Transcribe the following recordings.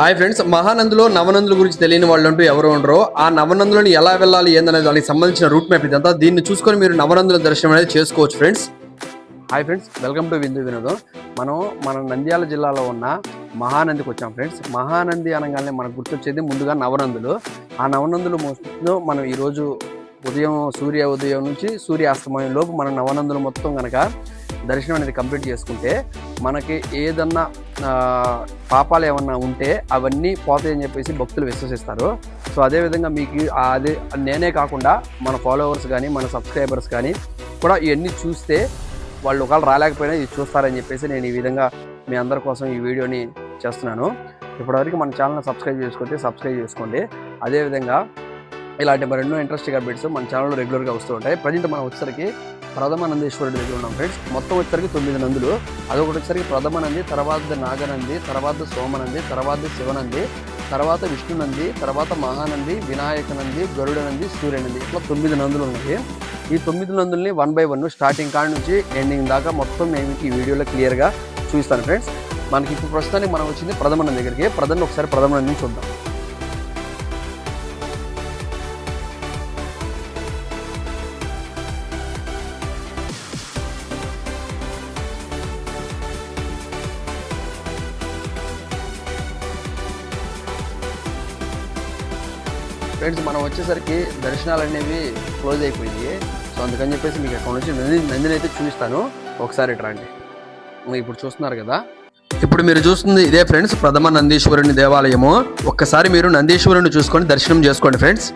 Hi friends మహానందులో నవనందుల గురించి తెలియని వాళ్ళు అంటూ ఎవరు ఉండరో ఆ నవనందులను ఎలా వెళ్ళాలి ఏందనే దానికి సంబంధించిన రూట్ మ్యాప్ ఇదంతా. దీన్ని చూసుకొని మీరు నవనందుల దర్శనం అనేది చేసుకోవచ్చు friends. Hi friends welcome to విందు వినోదం. మనం మన నంద్యాల జిల్లాలో ఉన్న మహానందికి వచ్చాం ఫ్రెండ్స్. మహానంది అనగానే మనకు గుర్తొచ్చేది ముందుగా నవనందులు. ఆ నవనందులు మొత్తం మనం ఈరోజు ఉదయం సూర్య ఉదయం నుంచి సూర్యాస్తమయం లోపు మన నవనందులు మొత్తం కనుక దర్శనం అనేది కంప్లీట్ చేసుకుంటే మనకి ఏదన్నా పాపాలు ఏమన్నా ఉంటే అవన్నీ పోతాయని చెప్పేసి భక్తులు విశ్వసిస్తారు. సో అదేవిధంగా మీకు అదే నేనే కాకుండా మన ఫాలోవర్స్ కానీ మన సబ్స్క్రైబర్స్ కానీ కూడా ఇవన్నీ చూస్తే వాళ్ళు ఒకవేళ రాలేకపోయినా ఇది చూస్తారని చెప్పేసి నేను ఈ విధంగా మీ అందరి కోసం ఈ వీడియోని చేస్తున్నాను. ఇప్పటివరకు మన ఛానల్ సబ్స్క్రైబ్ చేసుకుంటే సబ్స్క్రైబ్ చేసుకోండి. అదేవిధంగా ఇలాంటి మరెన్నో ఇంట్రెస్టింగ్ అప్డేట్స్ మన ఛానల్లో రెగ్యులర్గా వస్తూ ఉంటాయి. ప్రజెంట్ మనం వచ్చేసరికి ప్రథమ నందీశ్వరుడి దగ్గర ఉన్నాం ఫ్రెండ్స్ మొత్తం వచ్చేసరికి తొమ్మిది నందులు. అదొకటి వచ్చేసరికి ప్రథమ నంది తర్వాత నాగనంది తర్వాత సోమనంది తర్వాత శివనంది తర్వాత విష్ణునంది తర్వాత మహానంది వినాయక నంది గరుడ నంది సూర్యనంది ఇట్లా తొమ్మిది నందులు ఉన్నాయి. ఈ తొమ్మిది నందుల్ని వన్ బై వన్ స్టార్టింగ్ కాడ నుంచి ఎండింగ్ దాకా మొత్తం నేను ఈ వీడియోలో క్లియర్గా చూపిస్తాను ఫ్రెండ్స్ మనకి ఇప్పుడు ప్రస్తుతానికి మనం వచ్చింది ప్రథమ నంది దగ్గరికి. ప్రథమ ఒకసారి ప్రథమ నందిని చూద్దాం. ఫ్రెండ్స్ మనం వచ్చేసరికి దర్శనాలు అనేవి క్లోజ్ అయిపోయింది సో అందుకని చెప్పేసి మీకు అక్కడ నుంచి నంది నందిని అయితే చూపిస్తాను. ఒకసారి ఇట్రాండి రండి. ఇప్పుడు చూస్తున్నారు కదా? ఇప్పుడు మీరు చూస్తుంది ఇదే ఫ్రెండ్స్ ప్రథమ నందీశ్వరుని దేవాలయము. ఒక్కసారి మీరు నందీశ్వరుని చూసుకొని దర్శనం చేసుకోండి ఫ్రెండ్స్.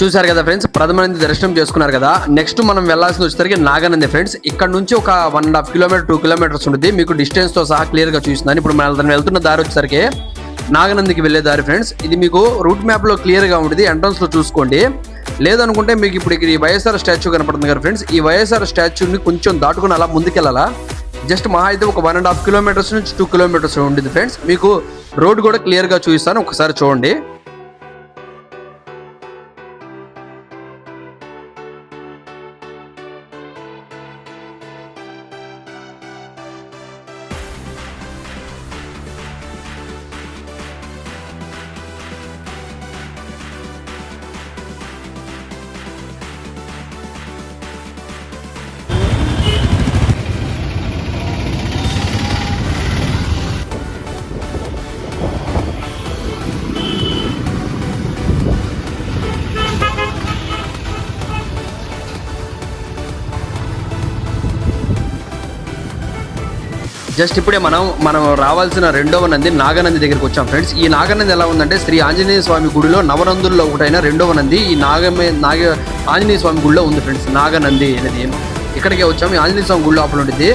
చూసారు కదా ఫ్రెండ్స్? ప్రథమనంది దర్శనం చేసుకున్నారు కదా. నెక్స్ట్ మనం వెళ్ళాల్సింది వచ్చేసరికి నాగనంది ఫ్రెండ్స్. ఇక్కడ నుంచి ఒక one and half kilometer two kilometers ఉంటుంది. మీకు డిస్టెన్స్తో సహా క్లియర్గా చూస్తున్నాను ఇప్పుడు మనం వెళ్తున్న దారి వచ్చేసరికి నాగనందికి వెళ్ళే దారి ఫ్రెండ్స్. ఇది మీకు రూట్ మ్యాప్లో క్లియర్గా ఉంటుంది. ఎంట్రన్స్లో చూసుకోండి. లేదనుకుంటే మీకు ఇప్పుడు ఇక్కడ ఈ వైఎస్ఆర్ స్టాచ్యూ కనపడుతుంది కదా ఫ్రెండ్స్. ఈ వైఎస్ఆర్ స్టాచ్యూని కొంచెం దాటుకుని అలా ముందుకెళ్ళాలా? జస్ట్ మహా అయితే ఒక వన్ అండ్ హాఫ్ కిలోమీటర్స్ నుంచి టూ కిలోమీటర్స్ ఉంటుంది ఫ్రెండ్స్. మీకు రోడ్ కూడా క్లియర్గా చూపిస్తాను. ఒకసారి చూడండి. జస్ట్ ఇప్పుడే మనం మనం రావాల్సిన రెండవ నంది నాగనంది దగ్గరికి వచ్చాం ఫ్రెండ్స్. ఈ నాగనంది ఎలా ఉందంటే శ్రీ ఆంజనేయ స్వామి గుడిలో నవనందుల్లో ఒకటైన రెండవ నంది ఈ నాగమే నాగ ఆంజనేయ స్వామి గుడిలో ఉంది ఫ్రెండ్స్ నాగనంది అనేది. ఇక్కడికే వచ్చాము. ఆంజనేయ స్వామి గుడిలో అప్పుడు ఉంటుంది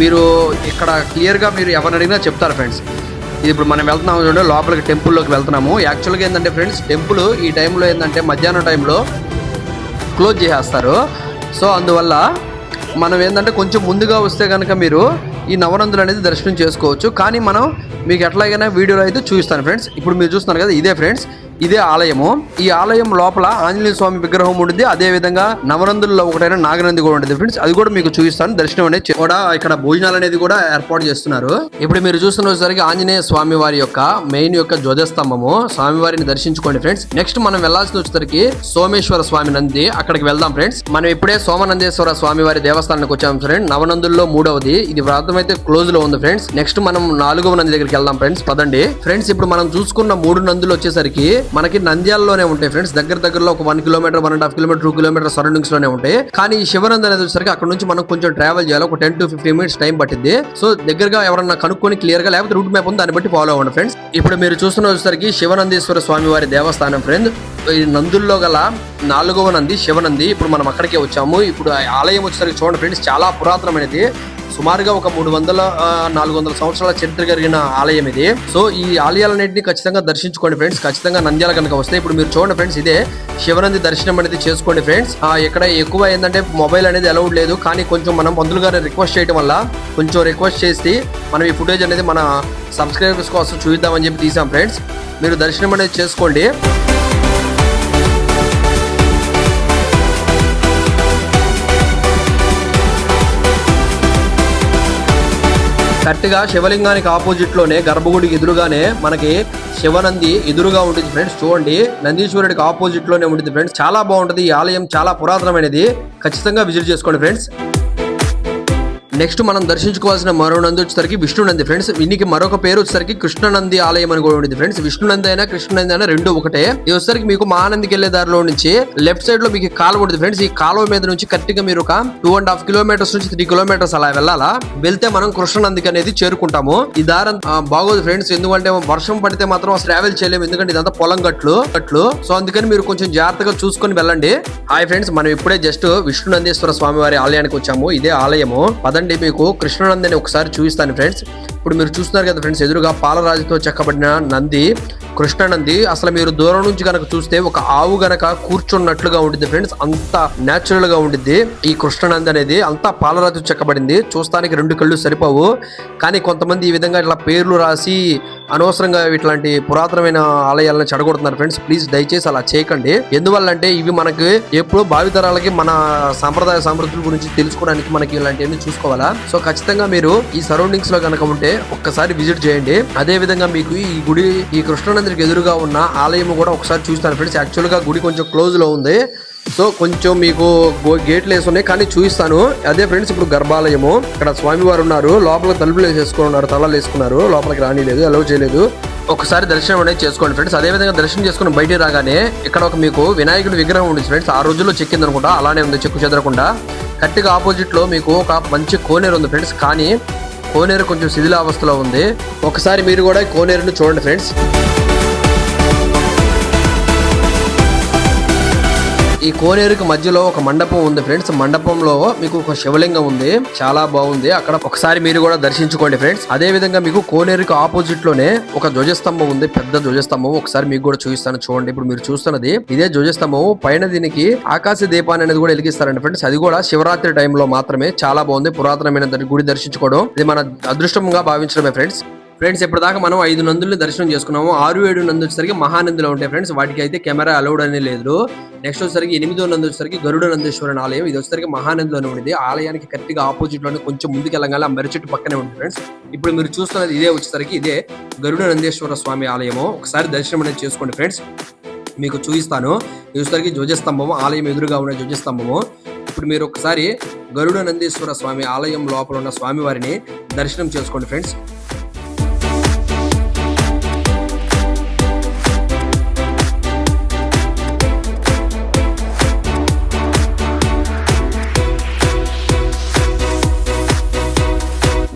మీరు ఇక్కడ క్లియర్గా మీరు ఎవరిని అడిగినా చెప్తారు ఫ్రెండ్స్. ఇది ఇప్పుడు మనం వెళ్తున్నాము చూడండి లోపలికి టెంపుల్లోకి వెళ్తున్నాము. యాక్చువల్గా ఏంటంటే ఫ్రెండ్స్ టెంపుల్ ఈ టైంలో ఏంటంటే మధ్యాహ్నం టైంలో క్లోజ్ చేసేస్తారు. సో అందువల్ల మనం ఏంటంటే కొంచెం ముందుగా వస్తే కనుక మీరు ఈ నవనందులు అనేది దర్శనం చేసుకోవచ్చు. కానీ మనం మీకు ఎట్లాగైనా వీడియోలో అయితే చూపిస్తాను ఫ్రెండ్స్. ఇప్పుడు మీరు చూస్తున్నారు కదా ఇదే ఫ్రెండ్స్. ఇదే ఆలయము. ఈ ఆలయం లోపల ఆంజనేయ స్వామి విగ్రహం ఉంటుంది అదే విధంగా నవనందుల్లో ఒకటైన నాగనంది కూడా ఉంటుంది ఫ్రెండ్స్ అది కూడా మీకు చూపిస్తాను. దర్శనం అనేది కూడా ఇక్కడ భోజనాలు అనేది కూడా ఏర్పాటు చేస్తున్నారు. ఇప్పుడు మీరు చూస్తున్నసరికి ఆంజనేయ స్వామి వారి యొక్క మెయిన్ యొక్క ధ్వజస్తంభము. స్వామివారిని దర్శించుకోండి ఫ్రెండ్స్ నెక్స్ట్ మనం వెళ్ళాల్సిన వచ్చేసరికి సోమేశ్వర స్వామి నంది అక్కడికి వెళ్దాం ఫ్రెండ్స్ మనం ఇప్పుడే సోమనందేశ్వర స్వామి వారి దేవస్థానానికి వచ్చాం ఫ్రెండ్ నవనందుల్లో మూడవది. ఇది వ్రాతం అయితే క్లోజ్లో ఉంది ఫ్రెండ్స్ నెక్స్ట్ మనం నాలుగవ నంది దగ్గరికి వెళ్దాం ఫ్రెండ్స్ పదండి. ఫ్రెండ్స్ ఇప్పుడు మనం చూసుకున్న మూడు నందులు వచ్చేసరికి మనకి నంద్యాలలోనే ఉంటాయి ఫ్రెండ్స్. దగ్గర దగ్గరలో ఒక one kilometer one and half kilometer two kilometer సరౌండింగ్స్లోనే ఉంటాయి. కానీ ఈ శివనంది అనేది వచ్చేసరికి అక్కడ నుంచి మనం కొంచెం ట్రావెల్ చేయాలి. ఒక ten to fifteen minutes time పట్టింది సో దగ్గరగా ఎవరన్నా కనుక్కొని క్లియర్గా లేకపోతే రూట్ మ్యాప్ ఉంది. దాన్ని బట్టి ఫాలో అవ్వండి ఫ్రెండ్స్. ఇప్పుడు మీరు చూస్తున్న వచ్చేసరికి శివనందీశ్వర స్వామి వారి దేవస్థానం ఫ్రెండ్. ఈ నందుల్లో గల నాలుగవ నంది శివనంది. ఇప్పుడు మనం అక్కడికే వచ్చాము. ఇప్పుడు ఆ ఆలయం వచ్చేసరికి చూడండి ఫ్రెండ్స్ చాలా పురాతనమైనది. సుమారుగా ఒక మూడు వందల నాలుగు వందల సంవత్సరాల చరిత్ర కలిగిన ఆలయం ఇది. సో ఈ ఆలయాలన్నింటినీ ఖచ్చితంగా దర్శించుకోండి ఫ్రెండ్స్. ఖచ్చితంగా నంద్యాల కనుక వస్తే ఇప్పుడు మీరు చూడండి ఫ్రెండ్స్ ఇదే శివనంది దర్శనం అనేది చేసుకోండి ఫ్రెండ్స్. ఇక్కడ ఎక్కువ ఏంటంటే మొబైల్ అనేది అలౌడ్ లేదు. కానీ కొంచెం మనం పంతులు గారు రిక్వెస్ట్ చేయడం వల్ల కొంచెం రిక్వెస్ట్ చేసి మనం ఈ ఫుటేజ్ అనేది మన సబ్స్క్రైబర్స్ కోసం చూద్దామని చెప్పి తీసాం ఫ్రెండ్స్. మీరు దర్శనం అనేది చేసుకోండి. కరెక్ట్గా శివలింగానికి ఆపోజిట్లోనే గర్భగుడికి ఎదురుగానే మనకి శివనంది ఎదురుగా ఉంటుంది ఫ్రెండ్స్. చూడండి నందీశ్వరుడికి ఆపోజిట్లోనే ఉంటుంది ఫ్రెండ్స్. చాలా బాగుంటుంది ఈ ఆలయం చాలా పురాతనమైనది. ఖచ్చితంగా విజిట్ చేసుకోండి ఫ్రెండ్స్. నెక్స్ట్ మనం దర్శించుకోవాల్సిన మరో నంది వచ్చేసరికి విష్ణు నంది ఫ్రెండ్స్ దీనికి మరొక పేరు వచ్చేసరికి కృష్ణనంది ఆలయం అని కూడా ఉంది ఫ్రెండ్స్ విష్ణు నంది అయినా కృష్ణ నంది అయినా రెండు ఒకటే. ఇది వచ్చేసరికి మీకు మహానందికి వెళ్ళే దారిలో నుంచి లెఫ్ట్ సైడ్లో మీకు కాలువ ఉంటుంది. ఫ్రెండ్స్ ఈ కాలువ మీద నుంచి కరెక్ట్గా మీరు ఒక టూ అండ్ హాఫ్ కిలోమీటర్స్ నుంచి త్రీ కిలోమీటర్స్ అలా వెళ్ళాలా? వెళ్తే మనం కృష్ణనందికి అనేది చేరుకుంటాము. ఈ దారం బాగోదు ఫ్రెండ్స్. ఎందుకంటే వర్షం పడితే మాత్రం ట్రావెల్ చేయలేము. ఎందుకంటే ఇదంతా పొలం గట్లు గట్లు. సో అందుకని మీరు కొంచెం జాగ్రత్తగా చూసుకొని వెళ్ళండి. హాయ్ ఫ్రెండ్స్ మనం ఇప్పుడే జస్ట్ విష్ణునందేశ్వర స్వామి వారి ఆలయానికి వచ్చాము. ఇదే ఆలయము. పదండి. మీకు కృష్ణానందని ఒకసారి చూపిస్తాను ఫ్రెండ్స్ ఇప్పుడు మీరు చూస్తున్నారు కదా ఫ్రెండ్స్ ఎదురుగా పాలరాజుతో చెక్కబడిన నంది కృష్ణనంది. అసలు మీరు దూరం నుంచి కనుక చూస్తే ఒక ఆవు గనక కూర్చున్నట్లుగా ఉంటుంది ఫ్రెండ్స్ అంత న్యాచురల్గా ఉంటుంది ఈ కృష్ణనంది అనేది అంతా పాలరాజు చెక్కబడింది. చూస్తానికి రెండు కళ్ళు సరిపోవు. కానీ కొంతమంది ఈ విధంగా ఇట్లా పేర్లు రాసి అనవసరంగా ఇట్లాంటి పురాతనమైన ఆలయాలను చెడగొడుతున్నారు ఫ్రెండ్స్. ప్లీజ్ దయచేసి అలా చేయకండి. ఎందువల్ల అంటే ఇవి మనకి ఎప్పుడు భావితరాలకి మన సాంప్రదాయ సమృద్ధుల గురించి తెలుసుకోవడానికి మనకి ఇలాంటివన్నీ చూసుకోవాలా? సో ఖచ్చితంగా మీరు ఈ సరౌండింగ్స్లో కనుక ఉంటే ఒక్కసారి విజిట్ చేయండి. అదే విధంగా మీకు ఈ గుడి ఈ కృష్ణానందికి ఎదురుగా ఉన్న ఆలయం కూడా ఒకసారి చూస్తాను ఫ్రెండ్స్. యాక్చువల్గా గుడి కొంచెం క్లోజ్లో ఉంది. సో కొంచెం మీకు గో- గేట్లు వేసి ఉన్నాయి కానీ చూపిస్తాను అదే ఫ్రెండ్స్ ఇప్పుడు గర్భాలయము. ఇక్కడ స్వామివారు ఉన్నారు. లోపల తలుపులు వేసేసుకుని ఉన్నారు తలలు వేసుకున్నారు. లోపలికి రానిలేదు అలౌ చేయలేదు. ఒకసారి దర్శనం అనేది చేసుకోండి ఫ్రెండ్స్. అదే విధంగా దర్శనం చేసుకుని బయటికి రాగానే ఇక్కడ ఒక మీకు వినాయకుడి విగ్రహం ఉంది ఫ్రెండ్స్. ఆ రోజుల్లో చెక్కింది అనుకుంటా అలానే ఉంది చెక్కు చెదరకుండా. కరెక్ట్గా ఆపోజిట్లో మీకు ఒక మంచి కోనేరు ఉంది ఫ్రెండ్స్. కానీ కోనేరు కొంచెం శిథిలావస్థలో ఉంది. ఒకసారి మీరు కూడా కోనేరును చూడండి ఫ్రెండ్స్. ఈ కోనేరుకి మధ్యలో ఒక మండపం ఉంది ఫ్రెండ్స్. మండపంలో మీకు ఒక శివలింగం ఉంది. చాలా బాగుంది. అక్కడ ఒకసారి మీరు కూడా దర్శించుకోండి ఫ్రెండ్స్. అదే విధంగా మీకు కోనేరుకి ఆపోజిట్లోనే ఒక ధ్వజస్తంభం ఉంది. పెద్ద ధ్వజస్తంభం. ఒకసారి మీకు కూడా చూపిస్తాను. చూడండి. ఇప్పుడు మీరు చూస్తున్నది ఇదే ధ్వజస్తంభం. పైన దీనికి ఆకాశ దీపాన్ని అనేది కూడా వెలిగిస్తారండి ఫ్రెండ్స్. అది కూడా శివరాత్రి టైంలో మాత్రమే. చాలా బాగుంది. పురాతనమైన గుడి దర్శించుకోవడం ఇది మన అదృష్టంగా భావించడమే ఫ్రెండ్స్. ఫ్రెండ్స్ ఇప్పటిదాకా మనం ఐదు నందుల్ని దర్శనం చేసుకున్నాము. ఆరు ఏడు నందు వచ్చేసరికి మహానందిలో ఉంటాయి ఫ్రెండ్స్. వాటికి అయితే కెమెరా అలౌడ్ అనేది లేదు. నెక్స్ట్ వచ్చేసరికి ఎనిమిదో నందు వచ్చేసరికి గరుడ నందీశ్వరుని ఆలయం. ఇది వచ్చేసరికి మహానందిలోనే ఉండేది. ఆలయానికి కరెక్ట్గా ఆపోజిట్లోనే కొంచెం ముందుకు వెళ్ళగానే ఆ పక్కనే ఉంది ఫ్రెండ్స్. ఇప్పుడు మీరు చూస్తున్నది ఇదే వచ్చేసరికి ఇదే గరుడ నందేశ్వర స్వామి ఆలయము. ఒకసారి దర్శనం అనేది చేసుకోండి ఫ్రెండ్స్. మీకు చూపిస్తాను. ఇది వచ్చేసరికి ధ్వజస్తంభము. ఆలయం ఎదురుగా ఉన్న ధ్వజస్తంభము. ఇప్పుడు మీరు ఒకసారి గరుడ నందీశ్వర స్వామి ఆలయం లోపల ఉన్న స్వామివారిని దర్శనం చేసుకోండి ఫ్రెండ్స్.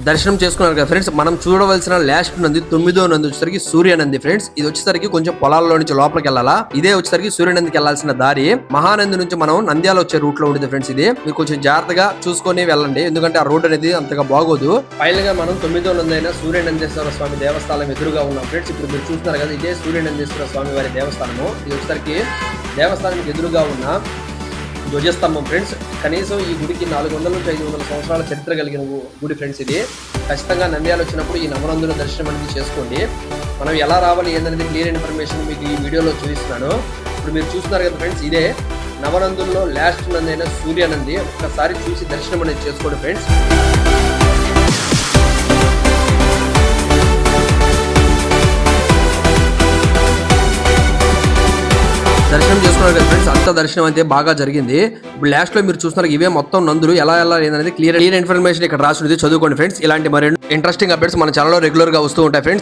దర్శనం చేసుకున్నారు కదా ఫ్రెండ్స్ మనం చూడవలసిన లాస్ట్ నంది తొమ్మిదో నంది వచ్చేసరికి సూర్యనంది ఫ్రెండ్స్. ఇది వచ్చేసరికి కొంచెం పొలాల్లో నుంచి లోపలికి వెళ్ళాలా? ఇదే వచ్చేసరికి సూర్యనందికి వెళ్ళాల్సిన దారి. మహానంది నుంచి మనం నంద్యాల వచ్చే రూట్లో ఉండేది ఫ్రెండ్స్ ఇది. మీరు కొంచెం జాగ్రత్తగా చూసుకొని వెళ్ళండి. ఎందుకంటే ఆ రోడ్ అనేది అంతగా బాగోదు. ఫైనల్గా మనం తొమ్మిదో నంది అయిన సూర్య నందేశ్వర స్వామి దేవస్థానం ఎదురుగా ఉన్నాం ఫ్రెండ్స్. ఇప్పుడు మీరు చూస్తున్నారు కదా ఇదే సూర్యనందేశ్వర స్వామి వారి దేవస్థానము. ఇది వచ్చేసరికి దేవస్థానానికి ఎదురుగా ఉన్న ధ్వజస్తంభం. ఫ్రెండ్స్ కనీసం ఈ గుడికి నాలుగు వందల నుంచి ఐదు వందల సంవత్సరాల చరిత్ర కలిగిన గుడి ఫ్రెండ్స్ ఇది. ఖచ్చితంగా నంద్యాలు వచ్చినప్పుడు ఈ నవనందుల దర్శనం అనేది చేసుకోండి. మనం ఎలా రావాలి ఏందనేది క్లియర్ ఇన్ఫర్మేషన్ మీకు ఈ వీడియోలో చూపిస్తున్నాను. ఇప్పుడు మీరు చూస్తున్నారు కదా ఫ్రెండ్స్ ఇదే నవనందుల్లో లాస్ట్ నంది అయిన సూర్యానంది. ఒక్కసారి చూసి దర్శనం అనేది చేసుకోండి ఫ్రెండ్స్. దర్శనం చేసుకున్నారు కదా ఫ్రెండ్స్ అంత దర్శనం అయితే బాగా జరిగింది. ఇప్పుడు లాస్ట్లో మీరు చూస్తున్నారు ఇవే మొత్తం నందులు. ఎలా ఎలా అనేది క్లియర్ క్లియర్ ఇన్ఫర్మేషన్ ఇక్కడ రాసి ఉంది. చదువుకోండి ఫ్రెండ్స్ ఇలాంటి మరి ఇంట్రెస్టింగ్ అప్డేట్స్ మన ఛానల్లో రెగ్యులర్గా వస్తూ ఉంటాయి ఫ్రెండ్స్